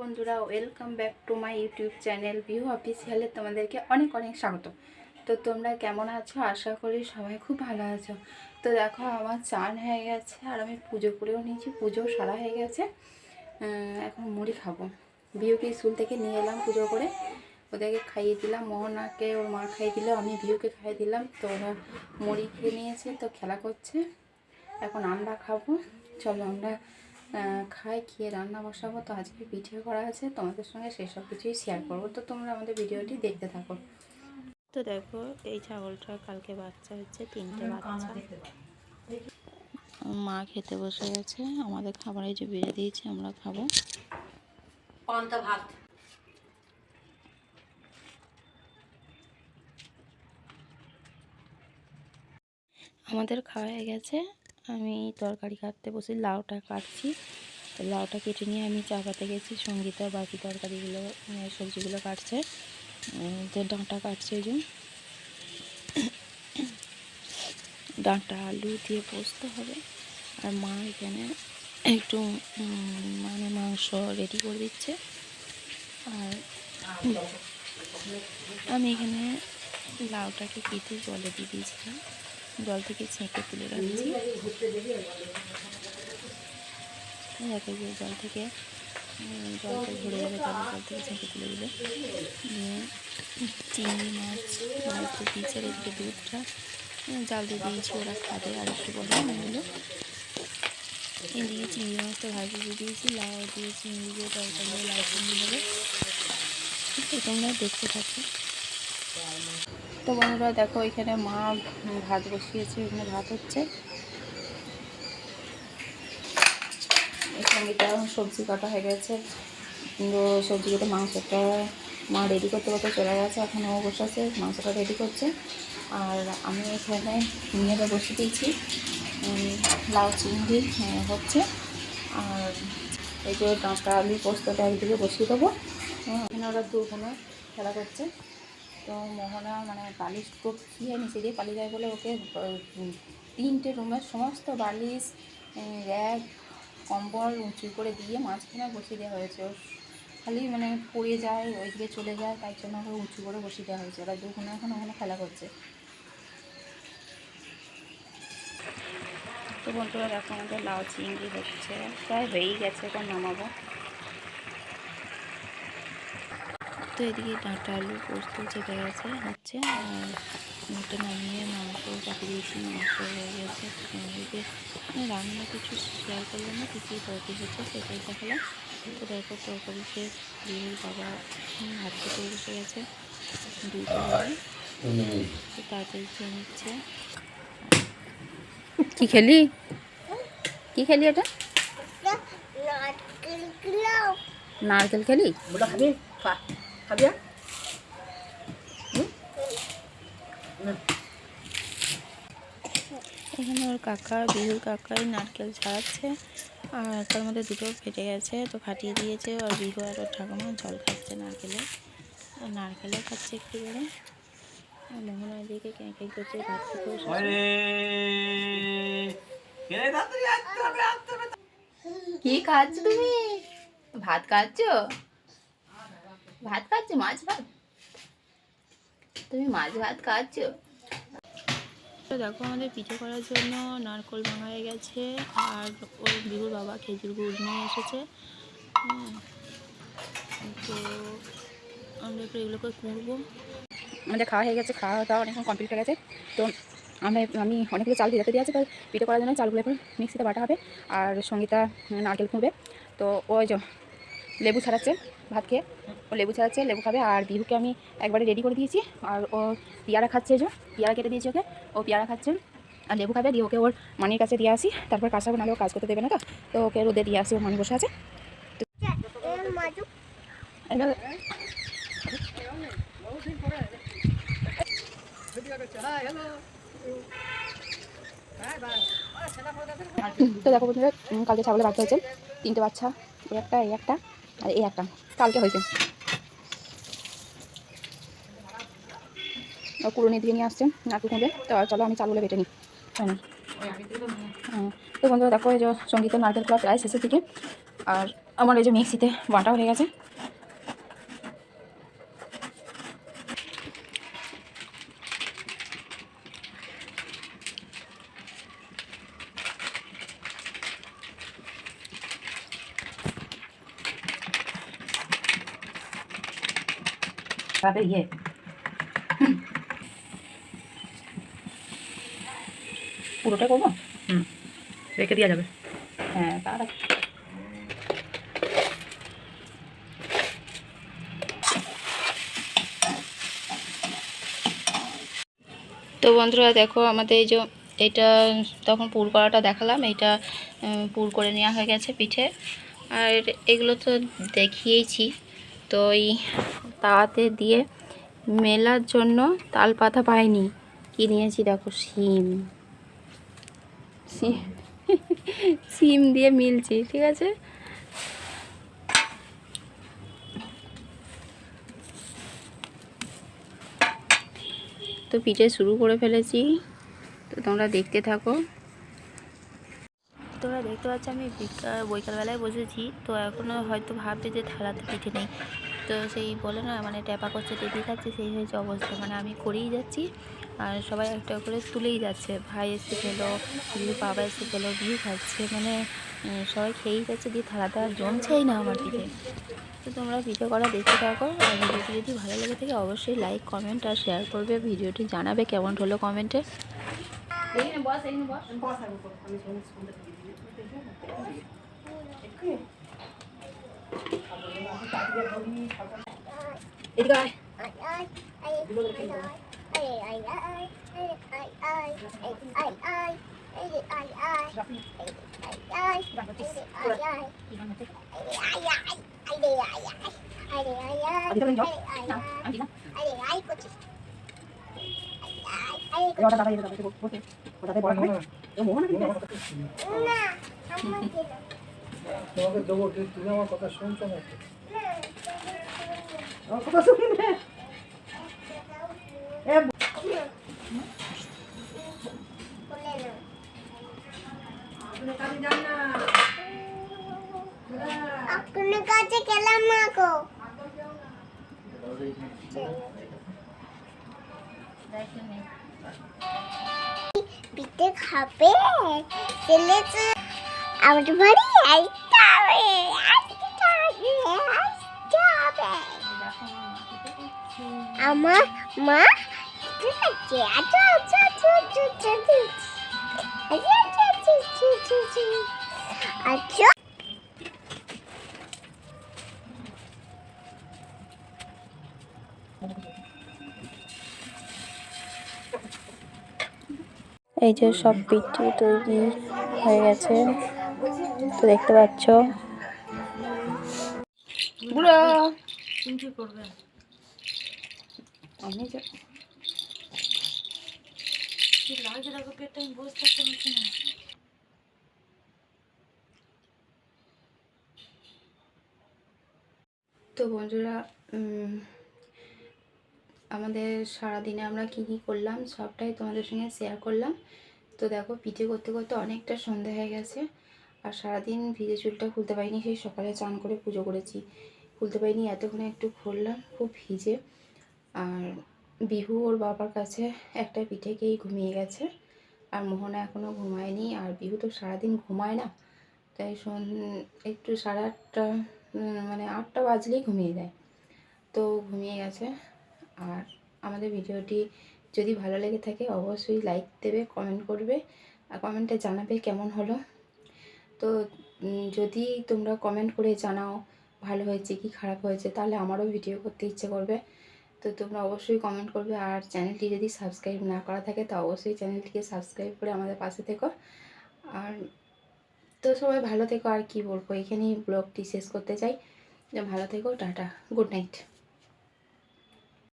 বন্ধুরা welcome back to my YouTube channel view অফিসিয়ালে তোমাদেরকে অনেক অনেক স্বাগত। তো তোমরা কেমন আছো? আশা করি সবাই খুব ভালো আছো। তো দেখো, আমার চান হয়ে গেছে, আর আমি পুজো করেও নিয়েছি পুজো সারা হয়ে গেছে। এখন মুড়ি খাব। বিউকে স্কুল থেকে নিয়ে এলাম পুজো করে। ওদেরকে খাইয়ে দিলাম, মোহনাকে ওর মা খাইয়ে দিল, আমি বিউকে খাইয়ে দিলাম। তো ওরা মুড়ি খেয়ে নিয়েছে, তো খেলা করছে। এখন আমরা খাব। চলো আমরা খাই খেয়ে রান্না বসাবো তো আজকে ভিডিও করা আছে তোমাদের সঙ্গে সেই সব কিছুই শেয়ার করব। তো তোমরা আমাদের ভিডিওটি দেখতে থাকো। তো দেখো এই ছাগলটার কালকে বাচ্চা হচ্ছে তিনটে বাচ্চা। মা খেতে বসে গেছে আমাদের খাবার এই যে বেড়ে দিয়েছে আমরা খাব। পান্তা ভাত। আমাদের খাওয়া হয়ে গেছে আমি তরকারি কাটতে বসে লাউটা কাটছি। তো লাউটা কেটে নিয়ে আমি চাপাতে গেছি। সঙ্গীতা বাকি তরকারিগুলো সবজিগুলো কাটছে। তো ডাঁটা কাটছে ওই যে। ডাঁটা, আলু দিয়ে পোস্ত হবে। আর মা এখানে একটু মানে মাংস রেডি করে দিচ্ছে। আর আমি এখানে লাউটাকে কেটে জলে দিয়ে দিয়েছিলাম। জল থেকে ছেঁকে তুলে রাখছি। দেখো যে জল থেকে জলটা ঝরে যাবে তাহলে জল থেকে ছেঁকে তুলে দিলে। দিয়ে চিংড়ি মাছ ভাজতে দিয়েছে, আর এদিকে দুধটা। জাল দিয়ে দিয়েছি, ওরা খাবে, আর একটু বলে এগুলো এদিকে চিংড়ি মাছটা ভাজি দিয়ে দিয়েছি, লাউ দিয়ে চিংড়ি দিয়ে তরকারি লাউ চিংড়ি হবে তোমরা দেখতে থাকো। তো বন্ধুরা দেখো এখানে মা ভাত বসিয়েছে এখানে ভাত হচ্ছে। এখানে সবজি কাটা হয়ে গেছে। সবজি কেটে মাংসটা মা রেডি করতে করতে চলে গেছে এখন ও বসে আছে মাংসটা রেডি করছে। আর আমি এখানে নিয়ে বসে দিয়েছি লাউ চিংড়ি হচ্ছে। আর এই যে ডাঁটা আলু পোস্তটা একদিকে বসিয়ে দেবো। হ্যাঁ, এখানে ওরা দু খেলা করছে। তো মোহনা মানে বালিশ খেয়ে নিচে দিয়ে পালিয়ে যায় বলে ওকে তিনটে রুমের সমস্ত বালিশ র্যাক কম্বল উঁচু করে দিয়ে মাঝখানে বসিয়ে দেওয়া হয়েছে। ও খালি মানে পড়ে যায় ওইদিকে চলে যায়, তাই জন্য ওকে উঁচু করে বসিয়ে দেওয়া হয়েছে। ওরা দুখানে এখন ওখানে খেলা করছে। তো বন্ধুরা দেখো আমাদের লাউ চিংড়ি হচ্ছে, প্রায় হয়েই গেছে এখন নামাবো। তো এদিকে ডাঁটা আলু পোস্ত চেপে গেছে হচ্ছে আর মুখটা নামিয়ে মাংস চাপিয়ে দিয়েছি মাংস হয়ে গেছে এদিকে রান্না কিছু শেয়ার করলাম না কী কী তরকারি হচ্ছে সেটাই দেখালাম। তো দেখো তরকারি শেষ বিহুর বাবা হাত খেতে বসে গেছে দুটো তো তাড়াতাড়ি খেয়ে নিচ্ছে কি খেলি? কি খেলি এটা? নারকেল খেলি? খাবি আর? এখানে ওর কাকা বিহুর কাকাই নারকেল ছাড়াচ্ছে আর তার মধ্যে দুটো ফেটে গেছে তো ফাটিয়ে দিয়েছে। আর বিহু আর ওর ঠাকুমা জল খাচ্ছে নারকেলে। আর নারকেলও খাচ্ছে একটু করে। আর মোহন দিকে ক্যাঁ ক্যাঁ করছে ভাত। কি খাচ্ছ তুমি? ভাত খাচ্ছ? ভাত খাচ্ছ? মাছ ভাত? তুমি মাছ ভাত খাচ্ছ? তো দেখো আমাদের পিঠে করার জন্য নারকোল ভাঙা হয়ে গেছে আর ওর বিহুর বাবা খেজুর গুড় নিয়ে এসেছে। হ্যাঁ। তো আমরা একটু এগুলোকে কুড়বো আমাদের খাওয়া হয়ে গেছে খাওয়া দাওয়া অনেকক্ষণ কমপ্লিট হয়ে গেছে। তো আমরা আমি অনেকগুলো চাল ভিজাতে দিয়ে আছে তো পিঠে করার জন্য চালগুলো এখন মিক্সিতে বাটা হবে। আর সঙ্গীতা নারকেল খুঁড়বে তো ওই যে লেবু ছাড়াচ্ছে। ভাত খেয়ে ও লেবু ছাড়াচ্ছে, লেবু খাবে। আর বিহুকে আমি একবারে রেডি করে দিয়েছি। আর ও পেয়ারা খাচ্ছে যে, পেয়ারা কেটে দিয়েছি ওকে। ও পেয়ারা খাচ্ছে, আর লেবু খাবে। দিয়ে ওকে ওর মানির কাছে দিয়ে আসি। তারপর কাজ হবে নাহলে ও কাজ করতে দেবে না তো? তো ওকে রোদে দিয়ে আসি ওর মানি বসে আছে। তো দেখো বন্ধুরা কালকে ছাগলের বাচ্চা হয়েছে। তিনটে বাচ্চা এই একটা এই একটা, আর এই একটা। কালকে হয়েছে। কুড়ুনি দিয়ে নিয়ে আসছে, নাটু খুঁজে। তো চলো আমি চালগুলো বেটে নিই। হ্যাঁ। তো বন্ধুরা দেখো, এই যে সঙ্গীতের নারকেল খোলা প্রায় শেষের দিকে। আর আমার এই যে মিক্সিতে বাটা হয়ে গেছে। তাতে ইয়ে। পুরোটা করব? হুম। রেখে দেওয়া যাবে। হ্যাঁ তো বন্ধুরা দেখো আমাদের এই যে এটা তখন পুর করাটা দেখালাম। এটা পুর করে নেওয়া হয়ে গেছে পিঠে। আর এগুলো তো দেখিয়েইছি। তো এই তাওয়াতে দিয়ে মেলার জন্য তাল পাতা পাইনি। কি নিয়েছি দেখো? সিম সিম দিয়ে মিলছি, ঠিক আছে? তো পিঠে শুরু করে ফেলেছি। তো তোমরা দেখতে থাকো। তোমরা দেখতে পাচ্ছ আমি বিকাল বৈকালবেলায় বসেছি। তো এখনও হয়তো ভাববে যে থালাতে পিঠে নেই। তো সেই বলে না মানে ট্যাপা করছে টেপি খাচ্ছে, সেই হয়েছে অবস্থা। মানে আমি করেই যাচ্ছি, আর সবাই একটা করে তুলেই যাচ্ছে। ভাই এসে খেলো বিহু বাবা এসে খেলো বিহু খাচ্ছে। মানে সবাই খেয়েই যাচ্ছে, দিয়ে থালাটা আর জমছেই না আমার পিঠে। তো তোমরা ভিডিও করা দেখতে থাকো, আর ভিডিওটি যদি ভালো লেগে থাকে, অবশ্যই লাইক কমেন্ট আর শেয়ার করবে। ভিডিওটি জানাবে কেমন হলো কমেন্টে বস বস। এদিকে আয় ওটা দাদা এটা দাদা বসে ওটাতে বড় হবে ও মোহন তোমাকে দেবো কিন্তু তুমি আমার কথা শুনছো না তো। ও কথা শুনবে এ আপনার কাছে গেলাম মাগো পিঠে খাবে? ছেলে তো আমার বাড়ি আসতে হবে আসতে হবে আসতে হবে আমার মা ঠিক আছে আচ্ছা আচ্ছা আচ্ছা আচ্ছা আচ্ছা আচ্ছা আচ্ছা আচ্ছা আচ্ছা আচ্ছা আচ্ছা এই যে সব পিঠে তৈরি হয়ে গেছে তো দেখতে পাচ্ছ। আমি তো বন্ধুরা উম, আমাদের সারাদিনে আমরা কি কি করলাম সবটাই তোমাদের সঙ্গে শেয়ার করলাম। তো দেখো পিঠে করতে করতে অনেকটা সন্ধে হয়ে গেছে। আর সারাদিন ভিজে চুলটা খুলতে পারিনি, সেই সকালে চান করে পুজো করেছি। খুলতে পারিনি, এতক্ষণে একটু খুললাম, খুব ভিজে। আর বিহু ওর বাবার কাছে একটা পিঠে খেয়েই ঘুমিয়ে গেছে। আর মোহনা এখনও ঘুমায়নি, আর বিহু তো সারাদিন ঘুমায় না। তাই একটু সাড়ে আটটা মানে আটটা বাজলেই ঘুমিয়ে যায়। তো ঘুমিয়ে গেছে। আর আমাদের ভিডিওটি যদি ভালো লেগে থাকে, অবশ্যই লাইক দেবে, কমেন্ট করবে। আর কমেন্টে জানাবে কেমন হলো। তো যদি তোমরা কমেন্ট করে জানাও ভালো হয়েছে কি খারাপ হয়েছে, তাহলে আমারও ভিডিও করতে ইচ্ছে করবে। তো তোমরা অবশ্যই কমেন্ট করবে। আর চ্যানেলটি যদি সাবস্ক্রাইব না করা থাকে, তো অবশ্যই চ্যানেলটিকে সাবস্ক্রাইব করে আমাদের পাশে থেকো। আর তো সবাই ভালো থেকো। আর কি বলব, এখানেই ব্লগটি শেষ করতে চাই। ভালো থেকো, টাটা গুড নাইট